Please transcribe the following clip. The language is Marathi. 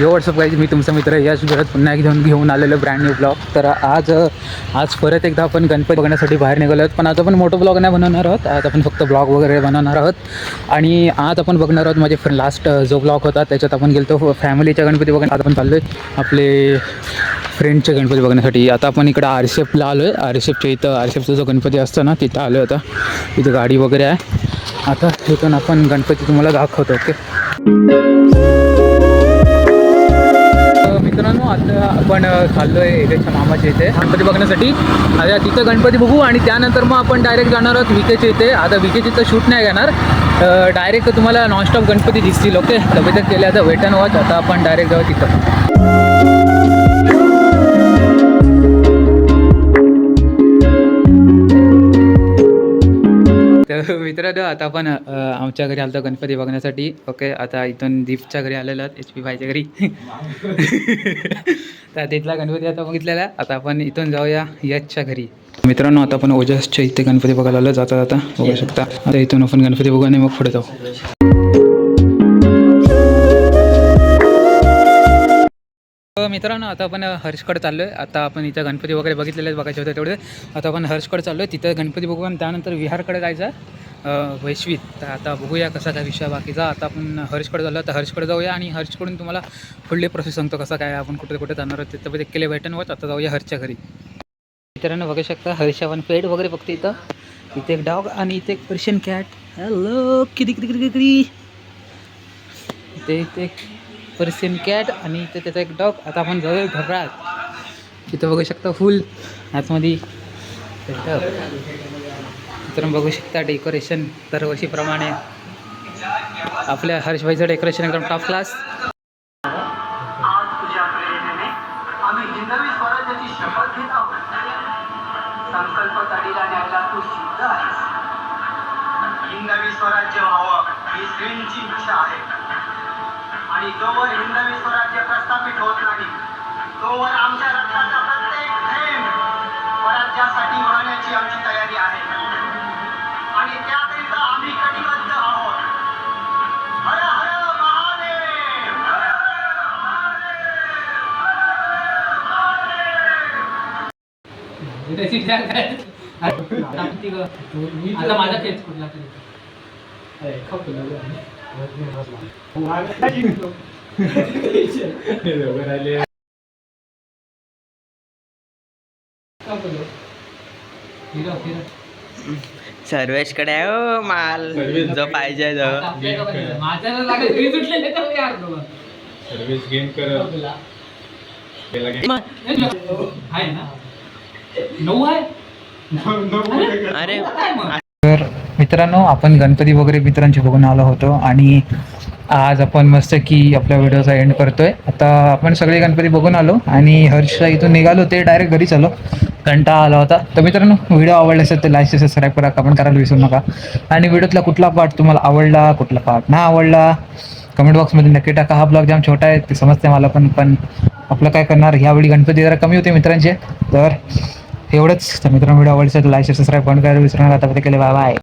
यो व्हॉट्सअप गाईज मी तुमचा मित्र यश घरात पुन्हा एक घेऊन घेऊन आलेलो ब्रँड न्यू ब्लॉग तर आज आज परत एकदा आपण गणपती बघण्यासाठी बाहेर निघालो आहोत. पण आज आपण मोठं ब्लॉग नाही बनवणार आहोत. आज आपण फक्त ब्लॉग वगैरे बनवणार आहोत. आणि आज आपण बघणार आहोत माझे लास्ट जो ब्लॉग होता त्याच्यात आपण गेलो फॅमिलीच्या गणपती बघणं आज आपण चाललो आहे आपले फ्रेंडचे गणपती बघण्यासाठी. आता आपण इकडं आरशेपला आलो आहे आरशेपच्या इथं आरशेपचा जो गणपती असतो ना तिथं आलो आहे आता. इथं गाडी वगैरे आहे. आता इथून आपण गणपती तुम्हाला दाखवतो ओके मित्रांनो आता आपण खाल्लो आहे एकेच्या मामाच्या इथे. गणपती बघण्यासाठी. आता तिथं गणपती बघू आणि त्यानंतर मग आपण डायरेक्ट जाणार आहोत विकेच्या इथे. आता विकेच्या इथं शूट नाही घेणार. डायरेक्ट तुम्हाला नॉनस्टॉप गणपती दिसतील ओके तब्येत केल्या आता वेटन वॉच आता आपण डायरेक्ट जाऊ तिथं. तर मित्रांनो आता आपण आमच्या घरी आलतो गणपती बघण्यासाठी. ओके आता इथून दीपच्या घरी आलेलो एच पी भाईच्या घरी. तर तिथला गणपती आता बघितलेला. आता आपण इथून जाऊया यशच्या घरी. मित्रांनो आता आपण ओजसच्या इथे गणपती बघायला आलो. जाता जाता बघू शकता. आता इथून आपण गणपती बघू आणि मग पुढे जाऊ. तर मित्रांनो आता आपण हर्षकडे चाललो आहे आता आपण इथं गणपती वगैरे बघितलेले बघायचे होते तेवढे. आता आपण हर्षकडे चाललो आहे तिथं गणपती बघू आणि त्यानंतर विहारकडे जायचं वैश्विक. तर आता बघूया कसा काय विषय बाकीचा. आता आपण हर्षकडे झालो तर हर्षकडे जाऊया आणि हर्षकडून तुम्हाला पुढले प्रोसेस सांगतो कसा काय आपण कुठे कुठे जाणार आहोत. तिथं केले भेटन होत. आता जाऊया हर्षच्या घरी. मित्रांनो बघू शकता हर्ष आपण पेड वगैरे बघते इथं. इथे एक डॉग आणि इथे एक पर्शियन कॅट. हॅलो किती किती किती किती? इथे इथे एक पर्शियन कॅट आणि इथे त्याचा एक डॉग. आता आपण जाऊया घरात इथं बघू शकता फुल. आतमध्ये setup. बघू शकता डेकोरेशन दरवर्षीप्रमाणे आपल्या हर्षभाईचं डेकोरेशन एकदम टॉप क्लास हिंदवी स्वराज्य व्हावं ही इच्छा आहे आणि जोवर हिंदवी स्वराज्य प्रस्थापित होत नाही तोवर आमच्या रक्ताचा प्रत्येक थेंब स्वराज्यासाठी वाहण्याची आमची तयारी आहे आता माझा खेच कुठला तरी. सर्वेशकडे आहे हो माल. जो पाहिजे दोघं. सर्विस गेम कर आहे ना. नऊ आहे? अरे. तर मित्रांनो आपण गणपती वगैरे मित्रांची बघून आलो होतो आणि आज आपण मस्त की आपल्या व्हिडिओचा एंड करतोय. आता आपण सगळे गणपती बघून आलो आणि हर्ष इथून निघालो ते डायरेक्ट घरी चालो कंटाळा आला होता. तर मित्रांनो व्हिडिओ आवडला असेल तर लाईक सबस्क्राईब करा कमेंट करायला विसरू नका. आणि व्हिडिओतला कुठला पार्ट तुम्हाला आवडला कुठला पार्ट नाही आवडला कमेंट बॉक्समध्ये नक्की टाका. हा ब्लॉग जाम छोटा आहे ते समजते मला पण पण आपलं काय करणार? ह्यावेळी गणपती जरा कमी होते मित्रांचे. तर एवढंच. तर मित्रांनो व्हिडिओ आवडला असेल तर लाईक सबस्क्राईब कमेंट करायला विसरू नका. आता केले बाय बाय